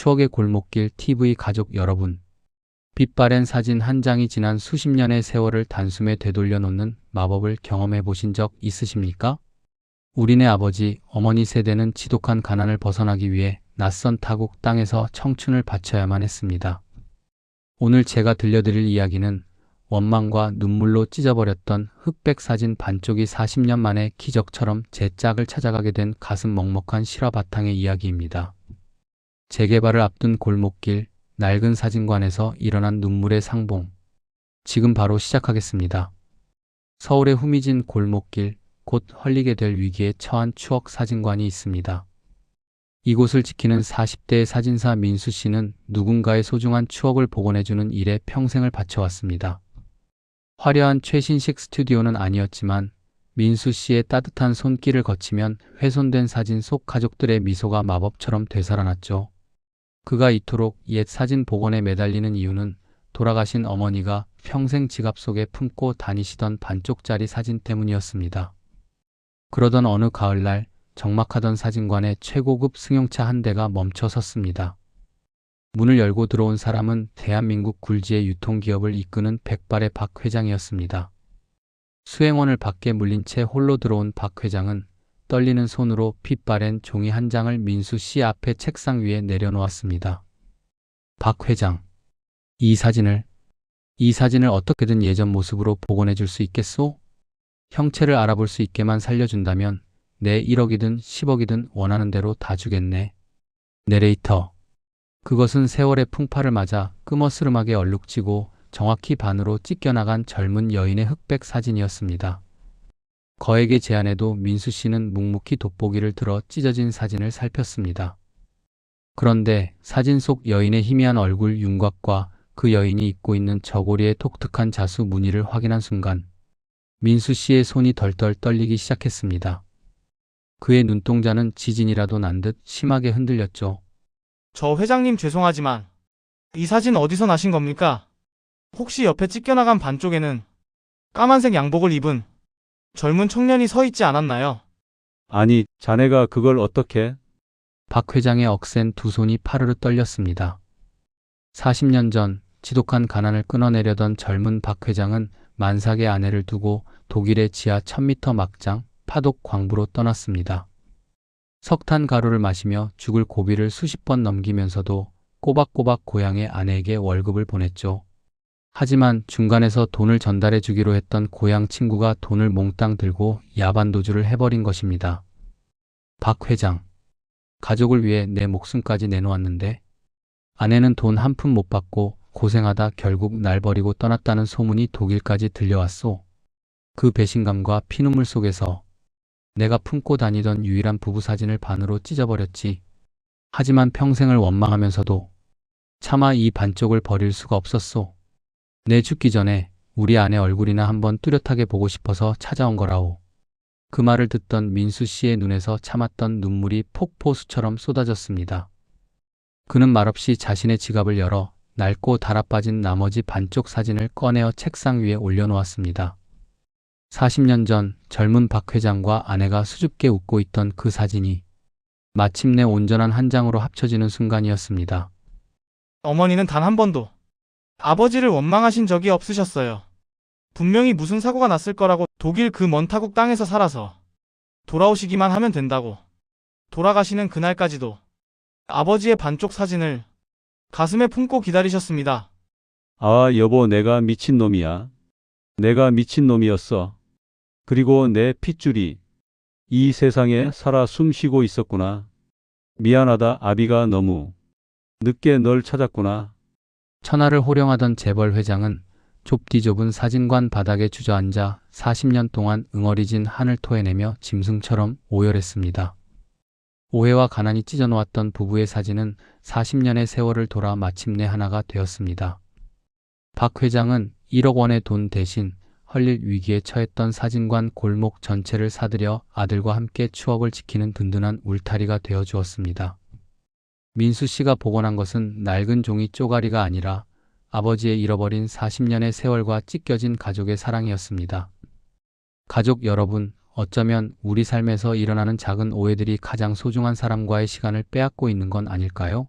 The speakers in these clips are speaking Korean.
추억의 골목길 TV 가족 여러분. 빛바랜 사진 한 장이 지난 수십 년의 세월을 단숨에 되돌려 놓는 마법을 경험해 보신 적 있으십니까? 우리네 아버지, 어머니 세대는 지독한 가난을 벗어나기 위해 낯선 타국 땅에서 청춘을 바쳐야만 했습니다. 오늘 제가 들려드릴 이야기는 원망과 눈물로 찢어버렸던 흑백 사진 반쪽이 40년 만에 기적처럼 제 짝을 찾아가게 된 가슴 먹먹한 실화 바탕의 이야기입니다. 재개발을 앞둔 골목길, 낡은 사진관에서 일어난 눈물의 상봉. 지금 바로 시작하겠습니다. 서울의 후미진 골목길, 곧 헐리게 될 위기에 처한 추억 사진관이 있습니다. 이곳을 지키는 40대의 사진사 민수 씨는 누군가의 소중한 추억을 복원해주는 일에 평생을 바쳐왔습니다. 화려한 최신식 스튜디오는 아니었지만 민수 씨의 따뜻한 손길을 거치면 훼손된 사진 속 가족들의 미소가 마법처럼 되살아났죠. 그가 이토록 옛 사진 복원에 매달리는 이유는 돌아가신 어머니가 평생 지갑 속에 품고 다니시던 반쪽짜리 사진 때문이었습니다. 그러던 어느 가을날 적막하던 사진관에 최고급 승용차 한 대가 멈춰 섰습니다. 문을 열고 들어온 사람은 대한민국 굴지의 유통기업을 이끄는 백발의 박 회장이었습니다. 수행원을 밖에 물린 채 홀로 들어온 박 회장은 떨리는 손으로 핏바랜 종이 한 장을 민수 씨 앞에 책상 위에 내려놓았습니다. 박 회장, 이 사진을, 이 사진을 어떻게든 예전 모습으로 복원해 줄 수 있겠소? 형체를 알아볼 수 있게만 살려준다면 내 1억이든 10억이든 원하는 대로 다 주겠네. 내레이터. 그것은 세월의 풍파를 맞아 끄머스름하게 얼룩지고 정확히 반으로 찢겨나간 젊은 여인의 흑백 사진이었습니다. 거액의 제안에도 민수 씨는 묵묵히 돋보기를 들어 찢어진 사진을 살폈습니다. 그런데 사진 속 여인의 희미한 얼굴 윤곽과 그 여인이 입고 있는 저고리의 독특한 자수 무늬를 확인한 순간 민수 씨의 손이 덜덜 떨리기 시작했습니다. 그의 눈동자는 지진이라도 난 듯 심하게 흔들렸죠. 저 회장님 죄송하지만 이 사진 어디서 나신 겁니까? 혹시 옆에 찢겨나간 반쪽에는 까만색 양복을 입은 젊은 청년이 서 있지 않았나요? 아니, 자네가 그걸 어떻게? 박 회장의 억센 두 손이 파르르 떨렸습니다. 40년 전 지독한 가난을 끊어내려던 젊은 박 회장은 만삭의 아내를 두고 독일의 지하 1000m 막장 파독 광부로 떠났습니다. 석탄 가루를 마시며 죽을 고비를 수십 번 넘기면서도 꼬박꼬박 고향의 아내에게 월급을 보냈죠. 하지만 중간에서 돈을 전달해 주기로 했던 고향 친구가 돈을 몽땅 들고 야반도주를 해버린 것입니다. 박 회장, 가족을 위해 내 목숨까지 내놓았는데 아내는 돈 한 푼 못 받고 고생하다 결국 날 버리고 떠났다는 소문이 독일까지 들려왔소. 그 배신감과 피눈물 속에서 내가 품고 다니던 유일한 부부 사진을 반으로 찢어버렸지. 하지만 평생을 원망하면서도 차마 이 반쪽을 버릴 수가 없었소. 내 죽기 전에 우리 아내 얼굴이나 한번 뚜렷하게 보고 싶어서 찾아온 거라오. 그 말을 듣던 민수 씨의 눈에서 참았던 눈물이 폭포수처럼 쏟아졌습니다. 그는 말없이 자신의 지갑을 열어 낡고 달아빠진 나머지 반쪽 사진을 꺼내어 책상 위에 올려놓았습니다. 40년 전 젊은 박 회장과 아내가 수줍게 웃고 있던 그 사진이 마침내 온전한 한 장으로 합쳐지는 순간이었습니다. 어머니는 단 한 번도 아버지를 원망하신 적이 없으셨어요. 분명히 무슨 사고가 났을 거라고 독일 그 먼 타국 땅에서 살아서 돌아오시기만 하면 된다고. 돌아가시는 그날까지도 아버지의 반쪽 사진을 가슴에 품고 기다리셨습니다. 아, 여보, 내가 미친놈이야. 내가 미친놈이었어. 그리고 내 핏줄이 이 세상에 살아 숨쉬고 있었구나. 미안하다, 아비가 너무 늦게 널 찾았구나. 천하를 호령하던 재벌 회장은 좁디 좁은 사진관 바닥에 주저앉아 40년 동안 응어리진 한을 토해내며 짐승처럼 오열했습니다. 오해와 가난이 찢어놓았던 부부의 사진은 40년의 세월을 돌아 마침내 하나가 되었습니다. 박 회장은 1억 원의 돈 대신 헐릴 위기에 처했던 사진관 골목 전체를 사들여 아들과 함께 추억을 지키는 든든한 울타리가 되어 주었습니다. 민수 씨가 복원한 것은 낡은 종이 쪼가리가 아니라 아버지의 잃어버린 40년의 세월과 찢겨진 가족의 사랑이었습니다. 가족 여러분, 어쩌면 우리 삶에서 일어나는 작은 오해들이 가장 소중한 사람과의 시간을 빼앗고 있는 건 아닐까요?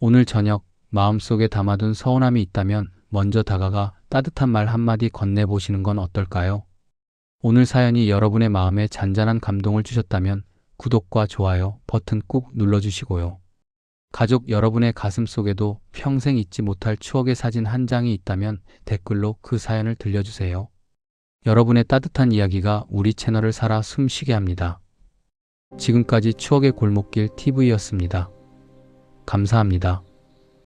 오늘 저녁 마음속에 담아둔 서운함이 있다면 먼저 다가가 따뜻한 말 한마디 건네보시는 건 어떨까요? 오늘 사연이 여러분의 마음에 잔잔한 감동을 주셨다면 구독과 좋아요 버튼 꾹 눌러주시고요. 가족 여러분의 가슴 속에도 평생 잊지 못할 추억의 사진 한 장이 있다면 댓글로 그 사연을 들려주세요. 여러분의 따뜻한 이야기가 우리 채널을 살아 숨쉬게 합니다. 지금까지 추억의 골목길 TV였습니다. 감사합니다.